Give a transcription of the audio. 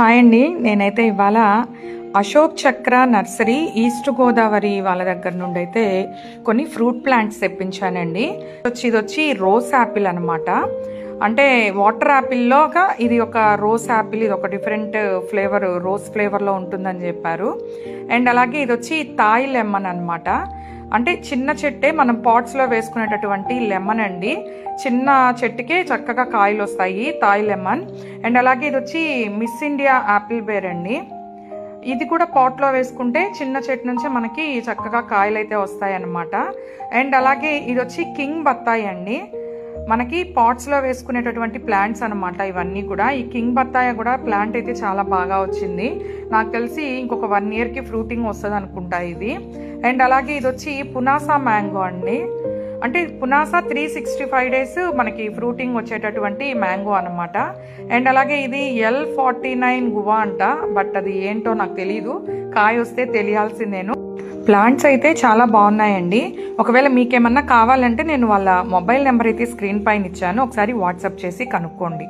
Hi అండి. నేనైతే ఇవాళ అశోక్ చక్ర నర్సరీ ఈస్ట్ గోదావరి వాళ్ళ దగ్గర నుండి అయితే కొన్ని ఫ్రూట్ ప్లాంట్స్ తెప్పించానండి. వచ్చి ఇది వచ్చి రోజ్ యాపిల్ అనమాట అంటే వాటర్ యాపిల్లోగా ఇది ఒక రోజ్ యాపిల్ ఇది ఒక డిఫరెంట్ ఫ్లేవర్ రోజ్ ఫ్లేవర్లో ఉంటుందని చెప్పారు. అండ్ అలాగే ఇది వచ్చి తాయి లెమన్ అనమాట అంటే చిన్న చెట్టే మనం పాట్స్లో వేసుకునేటటువంటి లెమన్ అండి. చిన్న చెట్టుకే చక్కగా కాయలు వస్తాయి తాయి లెమన్ అండ్ అలాగే ఇది వచ్చి మిస్ ఇండియా యాపిల్ బేర్ అండి. ఇది కూడా పాట్లో వేసుకుంటే చిన్న చెట్టు నుంచే మనకి చక్కగా కాయలు అయితే వస్తాయి అన్నమాట అండ్ అలాగే ఇది వచ్చి కింగ్ బత్తాయి అండి. మనకి పాట్స్లో వేసుకునేటటువంటి ప్లాంట్స్ అనమాట ఇవన్నీ కూడా. ఈ కింగ్ బత్తాయ కూడా ప్లాంట్ అయితే చాలా బాగా వచ్చింది. నాకు తెలిసి ఇంకొక వన్ ఇయర్కి ఫ్రూటింగ్ వస్తుంది అనుకుంటా ఇది. అండ్ అలాగే ఇది వచ్చి పునాసా మ్యాంగో అండి. అంటే పునాసా త్రీ సిక్స్టీ ఫైవ్ డేస్ మనకి ఫ్రూటింగ్ వచ్చేటటువంటి మ్యాంగో అనమాట అండ్ అలాగే ఇది ఎల్ ఫార్టీ నైన్ గువా అంట బట్ అది ఏంటో నాకు తెలీదు. కాయ వస్తే తెలియాల్సిందేను. ప్లాంట్స్ అయితే చాలా బాగున్నాయండి. ఒకవేళ మీకేమన్నా కావాలంటే నేను వాళ్ళ మొబైల్ నెంబర్ అయితే స్క్రీన్ పైన ఇచ్చాను. ఒకసారి వాట్సాప్ చేసి కనుక్కోండి.